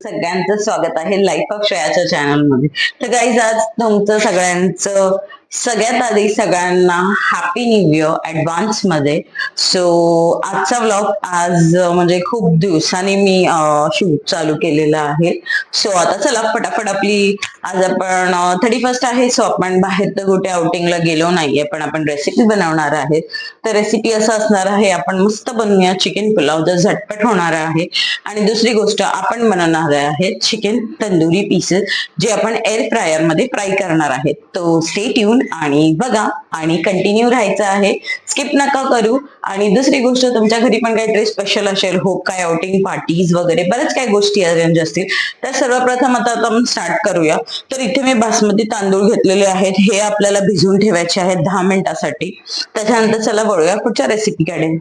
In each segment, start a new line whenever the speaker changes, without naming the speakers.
सगळ्यांचं स्वागत आहे. लाईफ ऑफ श्रेयाच्या चॅनलमध्ये तर गाईज आज तुमचं सगळ्यांचं सगळ्यात आधी सगळ्यांना हॅपी न्यू इयर ऍडव्हान्समध्ये. सो आजचा व्लॉग आज म्हणजे खूप दिवसांनी मी शूट चालू केलेला आहे. सो आता चला फटाफट आपली आज आपण थर्टी फर्स्ट आहे सो आपण बाहेर तर कुठे आउटिंगला गेलो नाहीये पण आपण रेसिपी बनवणार आहे. तर रेसिपी असं असणार आहे आपण मस्त बनवूया चिकन पुलाव जर झटपट होणार आहे. आणि दुसरी गोष्ट आपण बनवणार आहे चिकन तंदुरी पीसेस जे आपण एअर फ्रायरमध्ये फ्राय करणार आहेत तो स्टे ट्यून आणि बघा आणि कंटिन्यू राहायचं आहे. स्किप नका करू. आणि दुसरी गोष्ट तुमच्या घरी पण काहीतरी स्पेशल असेल हो काय आउटिंग पार्टीज वगैरे बऱ्याच काही गोष्टी अरेंज असतील. तर सर्वप्रथम आता आपण स्टार्ट करूया. तर इथे मी बासमती तांदूळ घेतलेले आहेत. हे आपल्याला भिजवून ठेवायचे आहेत दहा मिनिटासाठी. त्याच्यानंतर चला वळूया पुढच्या रेसिपीकडे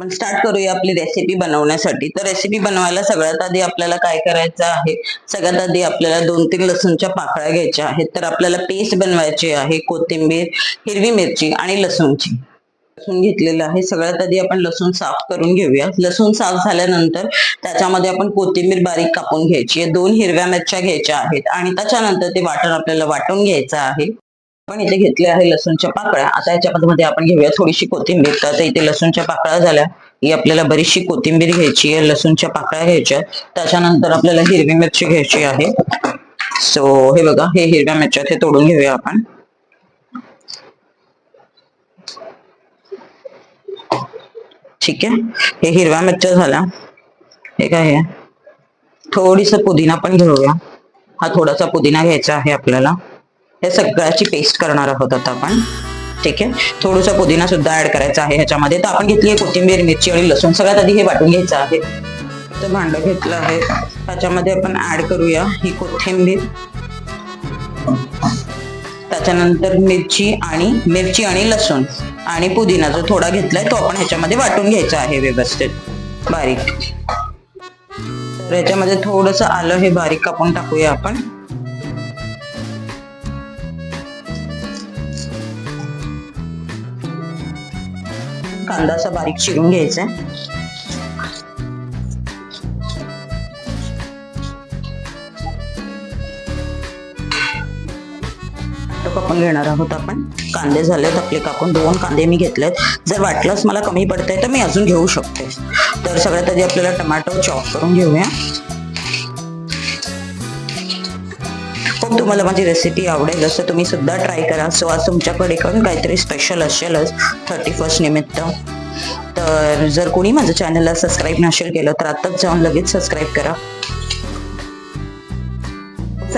आपण स्टार्ट करूया आपली रेसिपी बनवण्यासाठी. तर रेसिपी बनवायला सगळ्यात आधी आपल्याला काय करायचं आहे? सगळ्यात आधी आपल्याला दोन तीन लसूणच्या पाकळ्या घ्यायच्या आहेत. तर आपल्याला पेस्ट बनवायची आहे कोथिंबीर हिरवी मिरची आणि लसूणची. लसूण घेतलेलं आहे. सगळ्यात आधी आपण लसूण साफ करून घेऊया. लसूण साफ झाल्यानंतर त्याच्यामध्ये आपण कोथिंबीर बारीक कापून घ्यायची दोन हिरव्या मिरच्या घ्यायच्या आहेत आणि त्याच्यानंतर ते वाटण आपल्याला वाटून घ्यायचं आहे. आपण इथे घेतले आहे लसूणच्या पाकळ्या. आता याच्यामध्ये आपण घेऊया थोडीशी कोथिंबीर. तर आता इथे लसूणच्या पाकळ्या झाल्या. ही आपल्याला बरीचशी कोथिंबीर घ्यायची आहे लसूणच्या पाकळ्या घ्यायच्या त्याच्यानंतर आपल्याला हिरवी मिरची घ्यायची आहे. सो हे बघा हे हिरव्या मिरच्या ते तोडून घेऊया आपण. ठीक आहे? हे हिरव्या मिरच्या झाल्या. हे काय आहे? थोडीस पुदिना पण घेऊया. हा थोडासा पुदिना घ्यायचा आहे आपल्याला. हे सगळ्याची पेस्ट करणार आहोत आता आपण. ठीक आहे? थोडंसं पुदिना सुद्धा ऍड करायचा आहे ह्याच्यामध्ये. तर आपण घेतली आहे कोथिंबीर मिरची आणि लसूण. सगळ्यात आधी हे वाटून घ्यायचं आहे. तर भांड घेतलं आहे. त्याच्यामध्ये आपण ऍड करूया ही कोथिंबीर. त्याच्यानंतर मिरची आणि मिरची आणि लसूण आणि पुदिना जो थोडा घेतलाय तो आपण ह्याच्यामध्ये वाटून घ्यायचा आहे व्यवस्थित. बारीक. तर ह्याच्यामध्ये थोडस आलं हे बारीक कापून टाकूया आपण. कांदा असा बारीक चिरून घ्यायचा. कापून घेणार आहोत आपण. कांदे झालेत आपले कापून दोन कांदे मी घेतलेत. जर वाटलंच मला कमी पडतंय तर मी अजून घेऊ शकते. तर सगळ्यात आधी आपल्याला टमाटो चॉप करून घेऊया. होप तुम्हाला माझी रेसिपी आवडेल असं तुम्ही सुद्धा ट्राय करा. सो आज तुमच्याकडे पण काहीतरी स्पेशल असेलच थर्टी फर्स्ट निमित्त. तर जर कोणी माझं चॅनलला सबस्क्राईब नसेल केलं तर आत्ताच जाऊन लगेच सबस्क्राईब करा.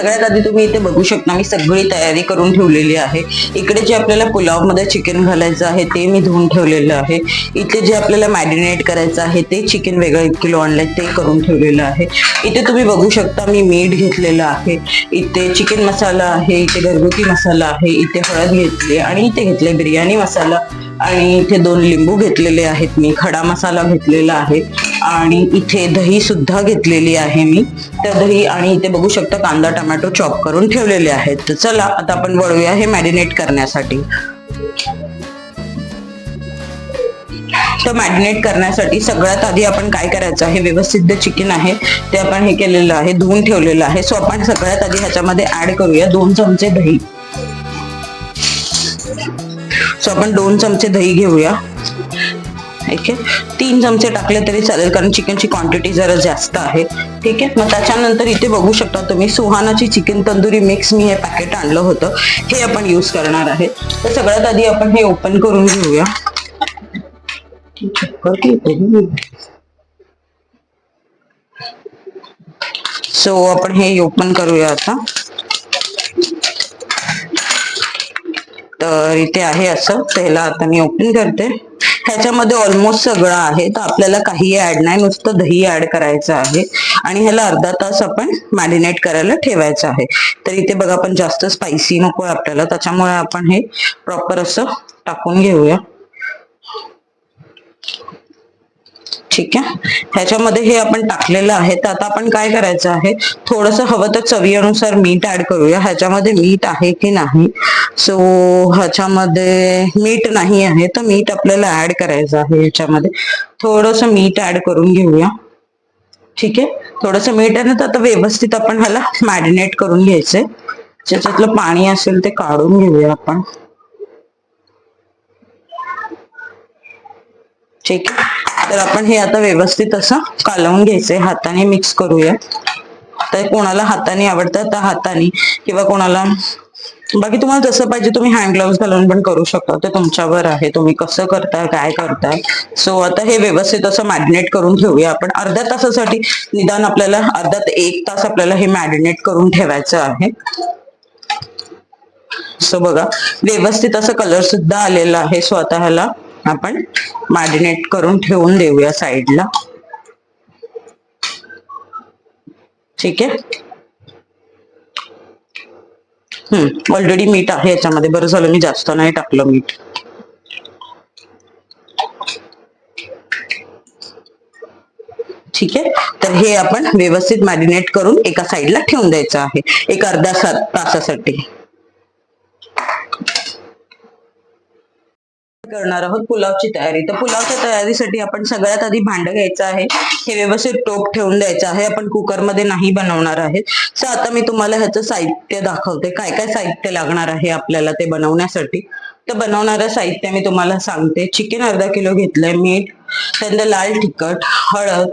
सगळ्यात आधी तुम्ही इथे बघू शकता मी सगळी तयारी करून ठेवलेली आहे. इकडे जे आपल्याला पुलावमध्ये चिकन घालायचं आहे ते मी धुवून ठेवलेलं आहे. इथे जे आपल्याला मॅरिनेट करायचं आहे ते चिकन वेगळं एक किलो आणलं ते करून ठेवलेलं आहे. इथे तुम्ही बघू शकता मी मीठ घेतलेलं आहे. इथे चिकन मसाला आहे इथे घरगुती मसाला आहे इथे हळद घेतली आणि इथे घेतले बिर्याणी मसाला आणि इथे दोन लिंबू घेतलेले आहेत मी खडा मसाला घेतलेला आहे. आणि इथे दही सुद्धा घेतलेली आहे मी. त्या दही आणि इथे बघू शकता कांदा टोमॅटो चॉप करून ठेवलेले आहेत. तर चला आता आपण वळूया हे मॅरिनेट करण्यासाठी. तर मॅरिनेट करण्यासाठी सगळ्यात आधी आपण काय करायचं आहे? व्यवस्थित जे चिकन आहे ते आपण हे केलेलं आहे धुवून ठेवलेलं आहे. सो आपण सगळ्यात आधी ह्याच्यामध्ये ऍड करूया दोन चमचे दही. सो आपण दोन चमचे दही घेऊया. ठीक आहे? तीन चमचे टाकले तरी चालेल कारण चिकनची क्वांटिटी जरा जास्त आहे. ठीक आहे? मग त्याच्यानंतर इथे बघू शकता तुम्ही सुहानाची चिकन तंदुरी मिक्स मी हे पॅकेट आणलं होतं. हे आपण यूज करणार आहे. तर सगळ्यात आधी आपण हे ओपन करून घेऊया. सो आपण हे ओपन करूया आता. तर इथे आहे असं. त्याला आता मी ओपन करते. ह्याच्यामध्ये ऑलमोस्ट सगळं आहे. तर आपल्याला काही ऍड नाही. नुसतं दही ऍड करायचं आहे. आणि ह्याला अर्धा तास आपण मॅरिनेट करायला ठेवायचं आहे. तर इथे बघा आपण जास्त स्पायसी नको आपल्याला. त्याच्यामुळे आपण हे प्रॉपर असं टाकून घेऊया. ठीक आहे? ह्याच्यामध्ये हे आपण टाकलेलं आहे. तर आता आपण काय करायचं आहे? थोडस हवं तर चवीनुसार मीठ ऍड करूया. ह्याच्यामध्ये मीठ आहे की नाही? सो ह्याच्यामध्ये मीठ नाही आहे तर मीठ आपल्याला ऍड करायचं आहे ह्याच्यामध्ये. थोडस मीठ ऍड करून घेऊया. ठीक आहे? थोडस मीठ आहे ना तर आता व्यवस्थित आपण ह्याला मॅरिनेट करून घ्यायचंय. ज्याच्यातलं पाणी असेल ते काढून घेऊया आपण. ठीक आहे? तर आपण हे आता व्यवस्थित असं कालवून घ्यायचंय. हाताने मिक्स करूया. तर कोणाला हाताने आवडतं तर हाताने. किंवा कोणाला बाकी तुम्हाला जसं पाहिजे तुम्ही हँड ग्लव्स घालून पण करू शकता. ते तुमच्यावर आहे. तुम्ही कसं करताय काय करताय. सो आता हे व्यवस्थित असं मॅरिनेट करून ठेवूया आपण. अर्ध्या तासासाठी निदान आपल्याला अर्धा एक तास आपल्याला हे मॅरिनेट करून ठेवायचं आहे. सो बघा. व्यवस्थित असं कलर सुद्धा आलेला आहे स्वतःला. आपण मॅरिनेट करून ठेवून देऊया साईडला. ठीक आहे? हम्म ऑलरेडी मीठ आहे याच्यामध्ये. बरं झालं मी जास्त नाही टाकलं मीठ ठीक आहे? तर हे आपण व्यवस्थित मॅरिनेट करून एका साईडला ठेवून द्यायचं आहे. एक अर्धा सा- तासासाठी. करणार आहोत पुलावची तयारी. तर पुलावच्या तयारीसाठी आपण सगळ्यात आधी भांड घ्यायचं आहे. हे व्यवस्थित टोप ठेवून द्यायचं आहे. आपण कुकरमध्ये नाही बनवणार आहे सो आता मी तुम्हाला ह्याचं साहित्य दाखवते. काय काय साहित्य लागणार आहे आपल्याला ते बनवण्यासाठी? तर बनवणारं साहित्य मी तुम्हाला सांगते. चिकन अर्धा किलो घेतलंय मीठ त्यानंतर लाल तिखट हळद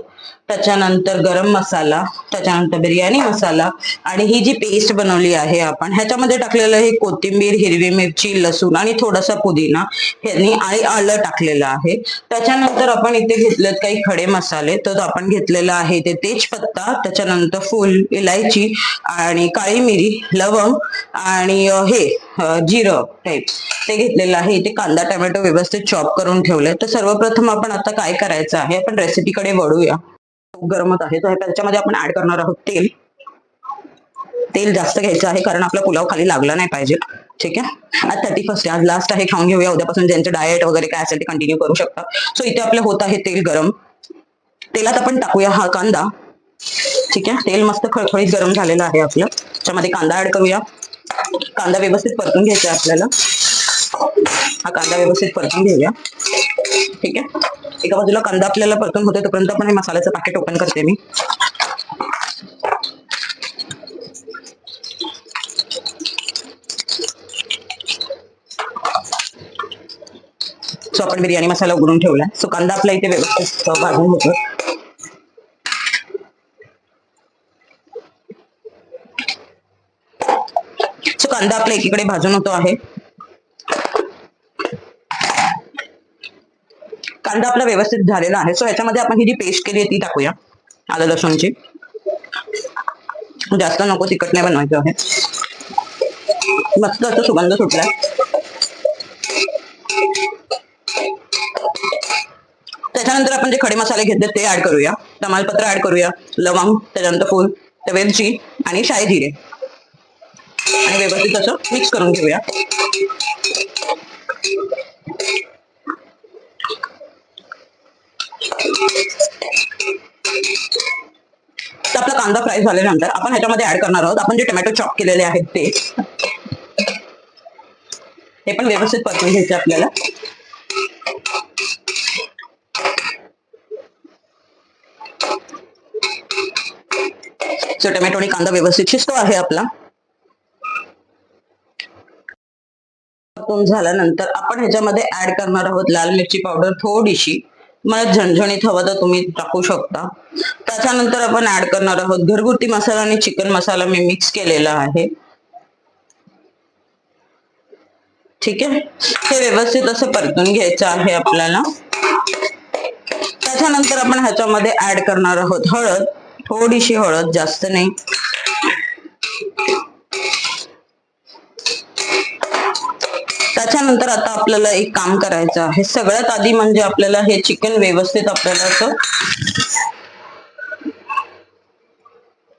त्याच्यानंतर गरम मसाला त्याच्यानंतर बिर्याणी मसाला आणि ही जी पेस्ट बनवली आहे आपण ह्याच्यामध्ये टाकलेलं आहे कोथिंबीर हिरवी मिरची लसूण आणि थोडासा पुदिना ह्यांनी आणि आलं टाकलेलं आहे. त्याच्यानंतर आपण इथे घेतलेत काही खडे मसाले तर आपण घेतलेला आहे ते तेजपत्ता त्याच्यानंतर फुल इलायची आणि काळी मिरी लवंग आणि हे जिरं टाईप ते घेतलेलं आहे. इथे कांदा टोमॅटो व्यवस्थित चॉप करून ठेवलंय. तर सर्वप्रथम आपण आता काय करायचं आहे आपण रेसिपीकडे वळूया. खूप आहे तर त्याच्यामध्ये आपण ऍड करणार आहोत तेल. तेल जास्त घ्यायचं आहे कारण आपला पुलाव खाली लागला नाही पाहिजे. ठीक आहे? आज थर्टी फर्स्ट आज लास्ट आहे खाऊन घेऊया. उद्यापासून ज्यांचं डाएट वगैरे काय असेल ते कंटिन्यू करू शकता. सो इथे आपलं होत आहे तेल गरम. तेलात आपण टाकूया हा कांदा. ठीक आहे? तेल मस्त खळखळीत गरम झालेलं आहे आपलं. त्याच्यामध्ये कांदा ऍड करूया. कांदा व्यवस्थित परतून घ्यायचा आहे आपल्याला. हा कांदा व्यवस्थित परतून घेऊया. ठीक आहे? एका बाजूला कांदा आपल्याला परतून होते तोपर्यंत आपण हे मसाल्याचं पॅकेट ओपन करते मी. सो आपण बिर्याणी मसाला उघडून ठेवलाय. सो कांदा आपला इथे व्यवस्थित भाजून होतो सो कांदा आपला एकीकडे भाजून होतो आहे. कांदा आपला व्यवस्थित झालेला आहे. सो याच्यामध्ये आपण ही जी पेस्ट केली आहे ती टाकूया. आलं लसूणची. जास्त नको तिखट नाही बनवायचं आहे. मस्त असं सुगंध सुटलाय. त्याच्यानंतर आपण जे खडे मसाले घेतले ते ऍड करूया. तमालपत्र ऍड करूया. लवंग त्याच्यानंतर फूल वेलची आणि शाही जिरे. आणि व्यवस्थित असं मिक्स करून घेऊया. तर आपला कांदा फ्राय झाल्यानंतर आपण ह्याच्यामध्ये ऍड करणार आहोत. आपण जे टोमॅटो चॉप केलेले आहेत ते. हे पण व्यवस्थित परतून घ्यायचे आपल्याला. सो टोमॅटो आणि कांदा व्यवस्थित शिजतो आहे आपला. झाल्यानंतर आपण ह्याच्यामध्ये ऍड करणार आहोत लाल मिरची पावडर थोडीशी. मला झणझणीत हवं तर तुम्ही टाकू शकता. त्याच्यानंतर आपण ऍड करणार आहोत. घरगुती मसाला आणि चिकन मसाला मी मिक्स केलेला आहे. ठीक आहे? हे व्यवस्थित असं परतून घ्यायचं आहे आपल्याला. त्याच्यानंतर आपण ह्याच्यामध्ये ऍड करणार आहोत हळद. थोडीशी हळद जास्त नाही. त्याच्यानंतर आता आपल्याला एक काम करायचं आहे. सगळ्यात आधी म्हणजे आपल्याला हे चिकन व्यवस्थित आपल्याला असं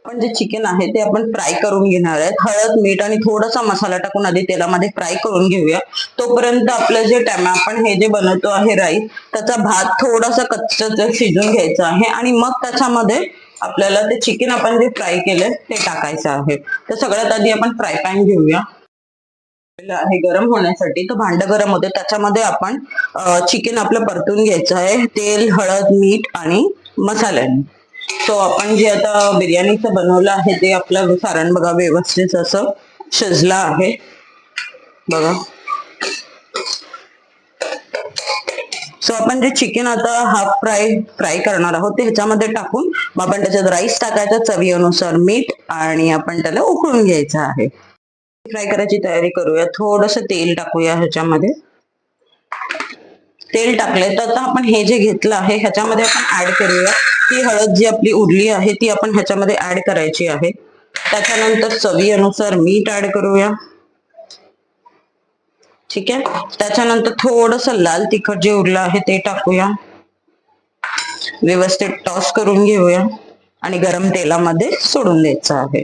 आपण जे चिकन आहे ते आपण फ्राय करून घेणार आहेत. हळद मीठ आणि थोडासा मसाला टाकून आधी तेलामध्ये फ्राय करून घेऊया. तोपर्यंत आपलं जे टॅमा आपण हे जे बनवतो आहे राईस त्याचा भात थोडासा कच्चा शिजून घ्यायचा आहे आणि मग त्याच्यामध्ये आपल्याला ते चिकन आपण जे फ्राय केलंय ते टाकायचं आहे. तर सगळ्यात आधी आपण फ्राय पॅन घेऊया. आहे गरम होण्यासाठी तर भांड गरम होते. त्याच्यामध्ये आपण चिकन आपलं परतून घ्यायचं आहे. तेल हळद मीठ आणि मसाल्याने सो आपण जे आता बिर्याणीचं बनवलं आहे ते आपलं सारण बघा व्यवस्थित असं शिजलं आहे. बघा. सो आपण जे चिकन आता हाफ फ्राय फ्राय करणार आहोत ते ह्याच्यामध्ये टाकून मग आपण त्याच्यात राईस टाकायचा चवीनुसार मीठ आणि आपण त्याला उकळून घ्यायचं आहे. फ्राय करायची तयारी करूया. थोडस तेल टाकूया ह्याच्यामध्ये. तेल टाकले तर आता आपण हे जे घेतलं आहे ह्याच्यामध्ये आपण ऍड करूया. ती हळद जी आपली उरली आहे ती आपण ह्याच्यामध्ये ऍड करायची आहे. त्याच्यानंतर चवी अनुसार मीठ ऍड करूया. ठीक आहे? त्याच्यानंतर थोडस लाल तिखट जे उरलं आहे ते टाकूया. व्यवस्थित टॉस करून घेऊया. आणि गरम तेलामध्ये सोडून द्यायचं आहे.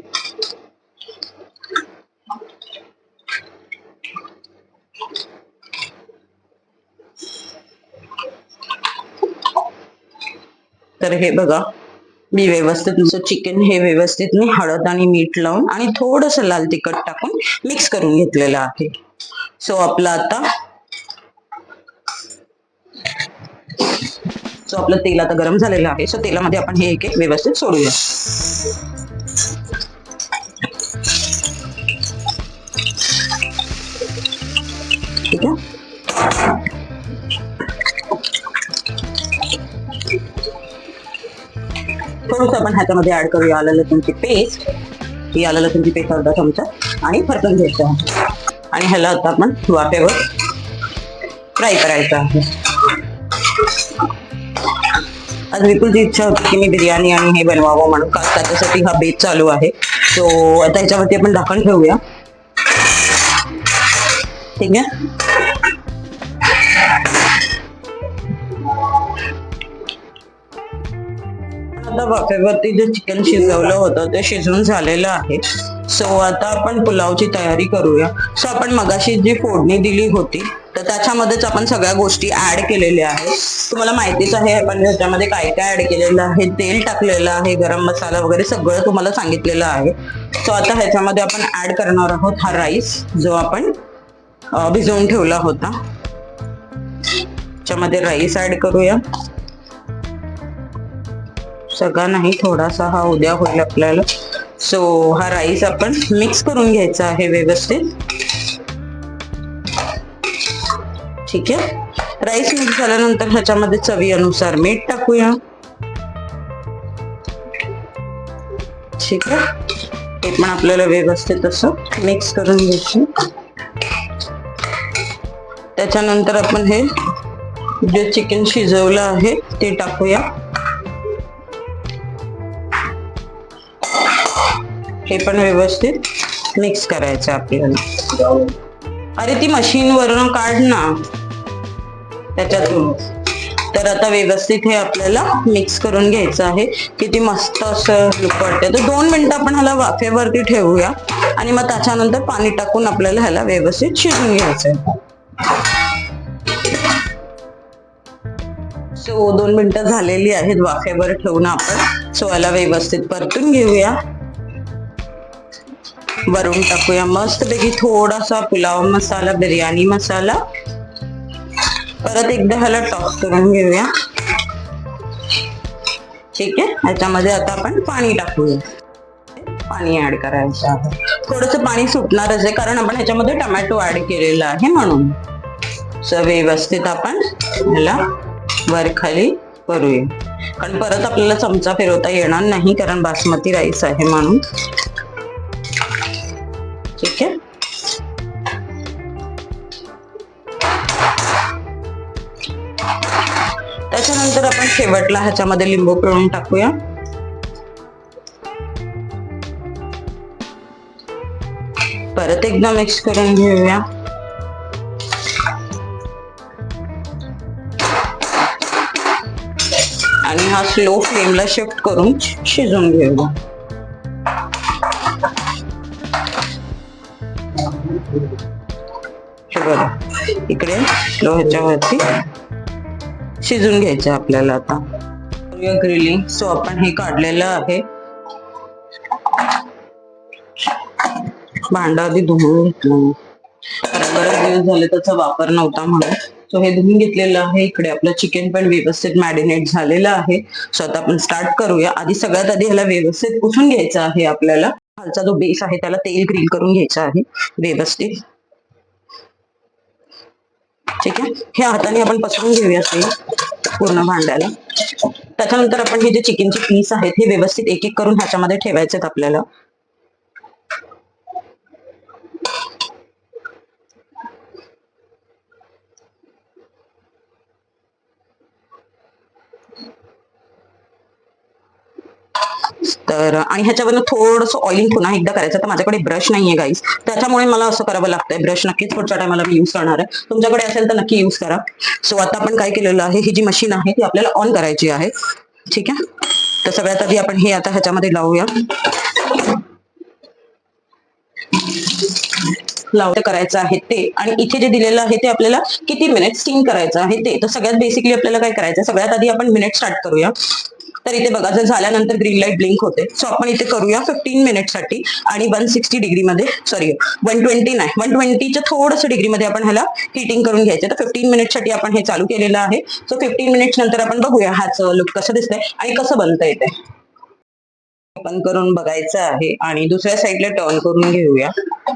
तर हे बघा मी व्यवस्थित चिकन हे व्यवस्थित मी हळद आणि मीठ लावून आणि थोडस लाल तिखट टाकून मिक्स करून घेतलेलं आहे. सो आपलं आता सो आपलं तेल आता गरम झालेलं आहे. सो तेलामध्ये आपण हे एक एक व्यवस्थित सोडूया. ठीक आहे? थोडस आपण ह्याच्यामध्ये ऍड करूया. आलं लसूणची पेस्ट ही आलं लसूणची पेस्ट अर्धा चमचा. आणि फरकून घ्यायचं आहे. आणि ह्याला आता आपण वाफेवर फ्राय करायचं आहे. आज विपुलची इच्छा होती की मी बिर्याणी आणि हे बनवावं म्हणून का त्याच्यासाठी हा बेत चालू आहे. सो आता ह्याच्यावरती आपण ढाकण ठेवूया. ठीक आहे? आता वाफेवरती जे चिकन शिजवलं होतं ते शिजून झालेलं आहे. सो आता आपण पुलावची तयारी करूया. सो आपण मगाशी जी फोडणी दिली होती तर त्याच्यामध्येच आपण सगळ्या गोष्टी ऍड केलेल्या आहेत. तुम्हाला माहितीच आहे आपण ह्याच्यामध्ये काय काय ऍड केलेलं आहे? तेल टाकलेलं आहे गरम मसाला वगैरे सगळं तुम्हाला सांगितलेलं आहे. सो आता ह्याच्यामध्ये आपण ऍड करणार आहोत हा राईस जो आपण भिजवून ठेवला होता. त्याच्यामध्ये राईस ऍड करूया. सगळा नाही थोडासा हा उद्या होईल आपल्याला. सो हा राईस आपण मिक्स करून घ्यायचा आहे व्यवस्थित. ठीक आहे? राईस मिक्स झाल्यानंतर ह्याच्यामध्ये चवीनुसार मीठ टाकूया. ठीक आहे? ते पण आपल्याला व्यवस्थित असं मिक्स करून घ्यायचं. त्याच्यानंतर आपण हे जे चिकन शिजवलं आहे ते टाकूया. हे पण व्यवस्थित मिक्स करायचं आपल्याला. अरे ती मशीन वरून काढ ना. त्याच्यातून. तर आता व्यवस्थित हे आपल्याला मिक्स करून घ्यायचं आहे. किती मस्त असं लुक वाटते. तर दोन मिनिटं आपण ह्याला वाफेवरती ठेवूया. आणि मग त्याच्यानंतर पाणी टाकून आपल्याला ह्याला व्यवस्थित शिजून घ्यायचं सो दोन मिनिटं झालेली आहेत वाफेवर ठेवून आपण. सो याला व्यवस्थित परतून घेऊया. वरून टाकूया. मस्तपैकी थोडासा पुलाव मसाला बिर्याणी मसाला. परत एकदा ह्याला टॉस करून घेऊया. ठीक आहे? ह्याच्यामध्ये आता आपण पाणी टाकूया. पाणी ऍड करायचं आहे. थोडस पाणी सुटणारच आहे कारण आपण ह्याच्यामध्ये टमॅटो ऍड केलेला आहे म्हणून. सो व्यवस्थित आपण ह्याला वर खाली करूया. कारण परत आपल्याला चमचा फिरवता येणार नाही कारण बासमती राईस आहे म्हणून. ठीक आहे त्याच्यानंतर आपण शेवटला ह्याच्यामध्ये लिंबू पिळून टाकूया. परत एकदा मिक्स करून घेऊया. आणि हा स्लो फ्लेमला शिफ्ट करून शिजून घेऊया. हे बघा. इकडे स्लो ह्याच्यावरती शिजून घ्यायचं आपल्याला आता. ग्रिलिंग सो आपण हे काढलेलं आहे. भांड आधी धुवून घेतलं. कारण बरेच दिवस झाले त्याचा वापर नव्हता म्हणून. सो हे धुवून घेतलेलं आहे. इकडे आपलं चिकन पण व्यवस्थित मॅरिनेट झालेलं आहे. सो आता आपण स्टार्ट करूया. आधी सगळ्यात आधी ह्याला व्यवस्थित पुसून घ्यायचं आहे आपल्याला. खालचा जो बेस आहे त्याला तेल ग्रील करून घ्यायचा आहे व्यवस्थित. ठीक आहे? हे हाताने आपण पसरून घेऊया ते पूर्ण भांड्याला. त्याच्यानंतर आपण हे जे चिकनचे पीस आहेत हे व्यवस्थित एक एक करून ह्याच्यामध्ये ठेवायचे आहेत आपल्याला. तर आणि ह्याच्यावरनं थोडंसं ऑइलिंग पुन्हा एकदा करायचं. तर माझ्याकडे ब्रश नाहीये गाईस त्याच्यामुळे मला असं करावं लागतंय. ब्रश नक्कीच पुढच्या टायमाला मी युज करणार आहे. तुमच्याकडे असेल तर नक्की युज करा. सो आता आपण काय केलेलं आहे? ही जी मशीन आहे ती आपल्याला ऑन करायची आहे. ठीक आहे? तर सगळ्यात आधी आपण हे आता ह्याच्यामध्ये लावूया. लावते करायचं आहे ते. आणि इथे जे दिलेलं आहे ते आपल्याला किती मिनिट स्टीम करायचं आहे ते. तर सगळ्यात बेसिकली आपल्याला काय करायचं सगळ्यात आधी आपण मिनिट स्टार्ट करूया. तर इथे बघा जर झाल्यानंतर ग्रीन लाइट ब्लिंक होते. सो आपण इथे करूया फिफ्टीन मिनिटसाठी आणि वन सिक्स्टी डिग्रीमध्ये सॉरी वन ट्वेंटी नाही वन ट्वेंटीच्या थोडंसं डिग्रीमध्ये आपण ह्याला हिटिंग करून घ्यायचं. तर फिफ्टीन मिनिटसाठी आपण हे चालू केलेलं आहे. सो फिफ्टीन मिनिट्स नंतर आपण बघूया ह्याचं लुक कसं दिसतंय आणि कसं बनतंय ते. ओपन करून बघायचं आहे आणि दुसऱ्या साईडला टर्न करून घेऊया.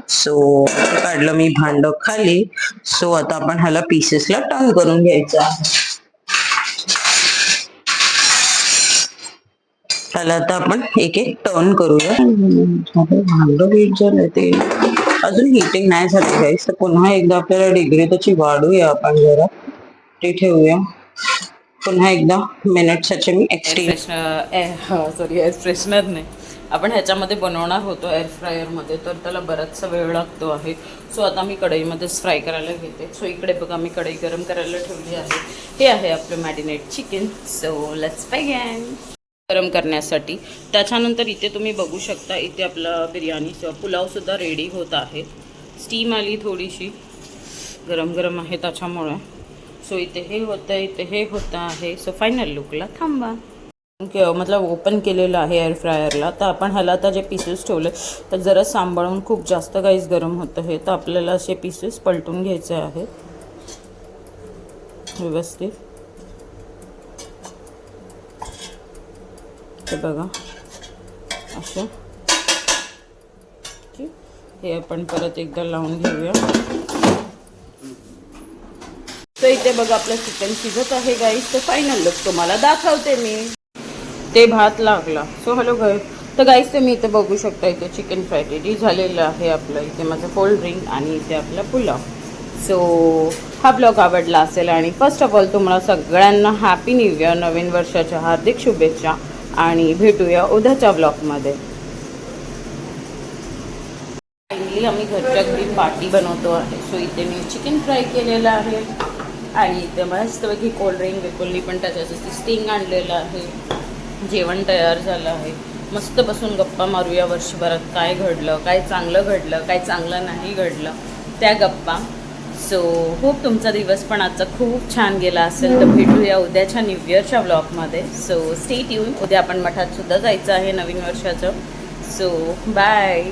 सो काढलं मी भांड खाली. सो आता आपण ह्याला पीसेसला टर्न करून घ्यायचं आहे. त्याला आता आपण एक एक टर्न करूया. भांड वीट झालंय ते. अजून हिटिंग नाही झाली गाईस तर पुन्हा एकदा आपल्याला डिग्री त्याची वाढूया आपण जरा. ते ठेवूया. पुन्हा एकदा मिनिटसाठी मी एक्सटेंड
सॉरी एअर फ्रेशनर नाही आपण ह्याच्यामध्ये बनवणार होतो एअर फ्रायरमध्ये तर त्याला बराचसा वेळ लागतो आहे. सो आता मी कढईमध्येच फ्राय करायला घेते. सो इकडे बघा मी कढई गरम करायला ठेवली आहे. हे आहे आपलं मॅरिनेट चिकन सो लेट्स गॅन गरम करण्यासाठी. त्याच्यानंतर इथे तुम्ही बघू शकता इथे आपला बिर्याणी किंवा पुलावसुद्धा रेडी होत आहे. स्टीम आली थोडीशी. गरम गरम आहे त्याच्यामुळे. सो इथे हे होतं इथे हे होतं आहे. सो फायनल लुकला थांबा. के- मतलब ओपन केलेलं आहे एअर फ्रायरला तर आपण ह्याला आता जे पीसेस ठेवले तर जरा सांभाळून खूप जास्त काहीच गरम होतं हे. तर आपल्याला असे पीसेस पलटून घ्यायचे आहेत. व्यवस्थित. ते बघा. असं. ठीक. हे आपण परत एकदा लावून घेऊया. तर इथे बघा आपलं चिकन शिजत आहे गाईस तर फायनल लुक तुम्हाला दाखवते मी. ते भात लागला. सो हॅलो गाय तर गाईस ते मी इथे बघू शकता. इथे चिकन फ्राय रेडी झालेलं आहे आपलं. इथे माझं कोल्ड ड्रिंक आणि इथे आपला पुलाव. सो हा ब्लॉग आवडला असेल आणि फर्स्ट ऑफ ऑल तुम्हाला सगळ्यांना हॅपी न्यू इयर नवीन वर्षाच्या हार्दिक शुभेच्छा. आणि भेटूया उद्याच्या ब्लॉगमध्ये. फायनली आम्ही घरच्या घरी पार्टी बनवतो आहे. सो इथे मी चिकन फ्राय केलेलं आहे. आणि इथे मस्तपैकी कोल्ड्रिंक बिकुलनी पण त्याच्यासाठी स्टिंग आणलेलं आहे. जेवण तयार झालं आहे. मस्त बसून गप्पा मारूया वर्षभरात. काय घडलं काय चांगलं घडलं काय चांगलं नाही घडलं. त्या गप्पा सो होप तुमचा दिवस पण आजचा खूप छान गेला असेल. तर भेटूया उद्याच्या न्यू इयरच्या ब्लॉगमध्ये सो स्टेट येऊन उद्या आपण मठात सुद्धा जायचं आहे नवीन वर्षाचं. So bye